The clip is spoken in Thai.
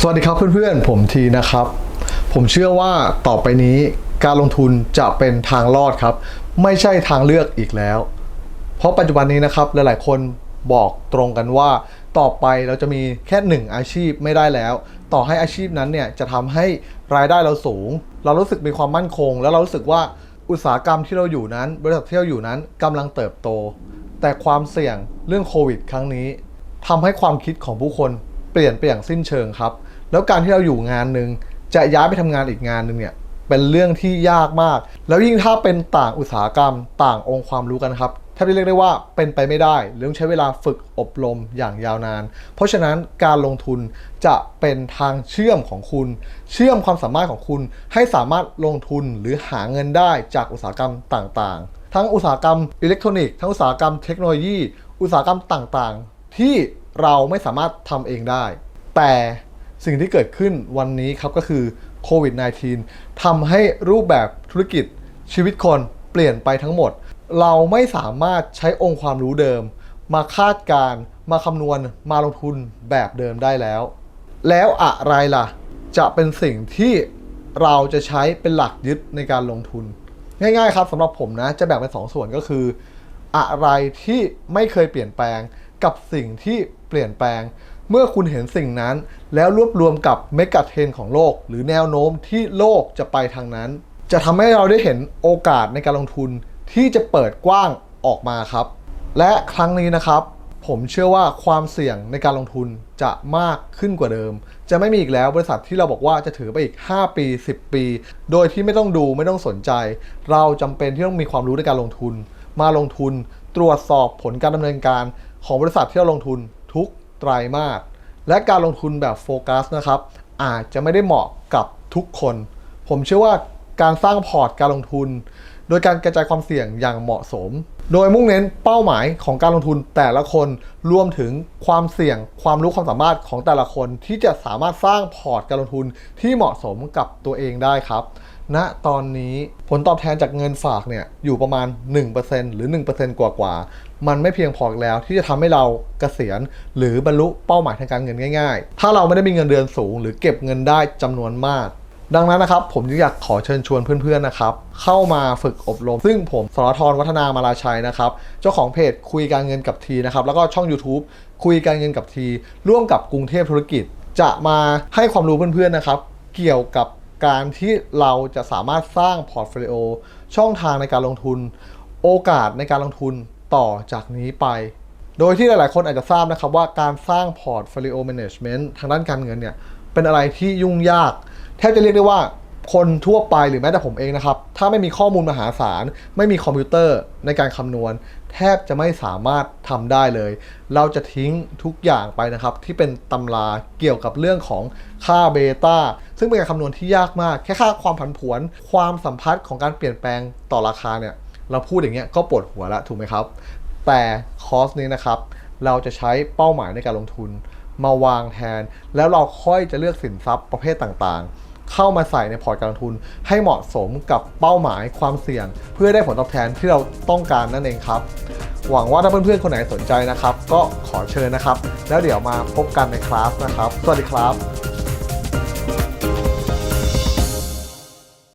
สวัสดีครับเพื่อนๆ ผมทีนะครับ ผมเชื่อว่าต่อไปนี้การลงทุนจะเป็นทางรอดครับ ไม่ใช่ทางเลือกอีกแล้ว เพราะปัจจุบันนี้นะครับหลายๆคนบอกตรงกันว่า ต่อไปเราจะมีแค่หนึ่งอาชีพไม่ได้แล้ว ต่อให้อาชีพนั้นเนี่ยจะทำให้รายได้เราสูง เรารู้สึกมีความมั่นคง แล้วเรารู้สึกว่าอุตสาหกรรมที่เราอยู่นั้น บริษัทที่เราอยู่นั้นกำลังเติบโต แต่ความเสี่ยงเรื่องโควิด ครั้งนี้ทำให้ความคิดของผู้คนเปลี่ยนไปอย่างสิ้นเชิงครับ แล้วการที่เราอยู่งานหนึ่งจะย้ายไปทำงานอีกงานหนึ่งเนี่ยเป็นเรื่องที่ยากมาก แล้วยิ่งถ้าเป็นต่างอุตสาหกรรม ต่างองค์ความรู้กันครับแทบจะเรียกได้ว่าเป็นไปไม่ได้หรือต้องใช้เวลาฝึกอบรมอย่างยาวนาน เพราะฉะนั้นการลงทุนจะเป็นทางเชื่อมของคุณ เชื่อมความสามารถของคุณให้สามารถลงทุนหรือหาเงินได้จากอุตสาหกรรมต่างๆ ทั้งอุตสาหกรรมอิเล็กทรอนิกส์ทั้งอุตสาหกรรมเทคโนโลยี อุตสาหกรรมต่างๆ ที่เราไม่สามารถทำเองได้ แต่ สิ่งที่เกิดขึ้นวันนี้ครับก็คือโควิด -19 ทำให้รูปแบบธุรกิจชีวิตคนเปลี่ยนไปทั้งหมด เราไม่สามารถใช้องค์ความรู้เดิม มาคาดการ์มาคำนวณมาลงทุนแบบเดิมได้แล้ว แล้วอะไรล่ะ จะเป็นสิ่งที่เราจะใช้เป็นหลักยึดในการลงทุน ง่ายๆครับสำหรับผมนะจะแบ่งเป็นสองส่วนก็คือ อะไรที่ไม่เคยเปลี่ยนแปลงกับสิ่งที่เปลี่ยนแปลง เมื่อคุณเห็นสิ่งนั้น แล้วรวบรวมกับเมกะเทรนของโลก หรือแนวโน้มที่โลกจะไปทางนั้น จะทำให้เราได้เห็นโอกาสในการลงทุนที่จะเปิดกว้างออกมาครับ และครั้งนี้นะครับ ผมเชื่อว่าความเสี่ยงในการลงทุนจะมากขึ้นกว่าเดิม จะไม่มีอีกแล้วบริษัทที่เราบอกว่าจะถือไปอีก 5 ปี 10 ปี โดยที่ไม่ต้องดูไม่ต้องสนใจ เราจำเป็นที่ต้องมีความรู้ในการลงทุน มาลงทุนตรวจสอบผลการดำเนินการของบริษัทที่เราลงทุนทุก ไตรมาสและการลงทุนแบบโฟกัสนะครับ อาจจะไม่ได้เหมาะกับทุกคน ผมเชื่อว่าการสร้างพอร์ตการลงทุน โดยการกระจายความเสี่ยงอย่างเหมาะสม โดยมุ่งเน้นเป้าหมายของการลงทุนแต่ละคนรวมถึงความเสี่ยง ความรู้ความสามารถของแต่ละคนที่จะสามารถสร้างพอร์ตการลงทุนที่เหมาะสมกับตัวเองได้ครับณตอนนี้ผลตอบแทนจากเงินฝากเนี่ยอยู่ประมาณ 1%หรือ 1%กว่ากว่าๆมันไม่เพียงพอแล้วที่จะทำให้เราเกษียณ หรือบรรลุเป้าหมายทางการเงินง่าย ๆ ถ้าเราไม่ได้มีเงินเดือนสูง หรือเก็บเงินได้จำนวนมาก ดังนั้นนะครับผมจึงอยากขอเชิญชวนเพื่อนๆนะครับเข้ามาฝึกอบรม ซึ่งผมสรทรวัฒนามาลาชัยนะครับเจ้าของเพจคุยการเงินกับทีนะครับแล้วก็ช่อง YouTube คุยการเงินกับที ร่วมกับกรุงเทพธุรกิจ จะมาให้ความรู้เพื่อนๆนะครับเกี่ยวกับการที่เราจะสามารถสร้างพอร์ตโฟลิโอช่องทางในการลงทุน โอกาสในการลงทุนต่อจากนี้ไป โดยที่หลายๆ คนอาจจะทราบนะครับว่าการสร้างพอร์ตโฟลิโอแมネจเมนต์ทางด้านการเงินเนี่ยเป็นอะไรที่ยุ่งยาก แทบจะเรียกได้ว่าคนทั่วไปหรือแม้แต่ผมเองนะครับ ถ้าไม่มีข้อมูลมหาศาล ไม่มีคอมพิวเตอร์ในการคำนวณ แทบจะไม่สามารถทำได้เลย เราจะทิ้งทุกอย่างไปนะครับ ที่เป็นตำราเกี่ยวกับเรื่องของค่าเบต้าซึ่งเป็นการคำนวณที่ยากมาก แค่ค่าความผันผวน ความสัมพัทธ์ของการเปลี่ยนแปลงต่อราคาเนี่ย เราพูดอย่างเงี้ยก็ปวดหัวแล้วถูกไหมครับ แต่คอสนี้นะครับ เราจะใช้เป้าหมายในการลงทุน มาวางแทน แล้วเราค่อยจะเลือกสินทรัพย์ประเภทต่างๆ เข้ามาใส่ในพอร์ตการลงทุน ให้เหมาะสมกับเป้าหมายความเสี่ยง เพื่อได้ผลตอบแทนที่เราต้องการนั่นเองครับ หวังว่าถ้าเพื่อนๆคนไหนสนใจนะครับ ก็ขอเชิญนะครับ แล้วเดี๋ยวมาพบกันในคลาสนะครับ สวัสดีครับ